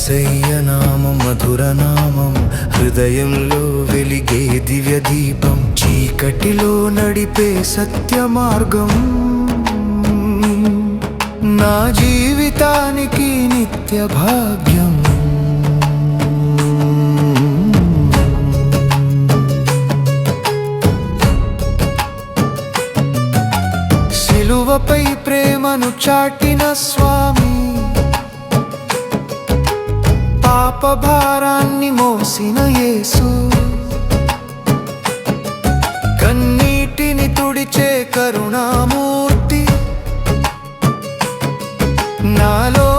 ఏసయ్య నామం మధురనామం హృదయంలో వెలిగే దివ్య దీపం చీకటిలో నడిపే సత్య మార్గం నా జీవితానికి నిత్య భాగ్యం. సిలువపై ప్రేమను చాటిన స్వామి పాప భారాన్ని మోసిన యేసు. కన్నీటిని తుడిచే కరుణామూర్తి. నాలో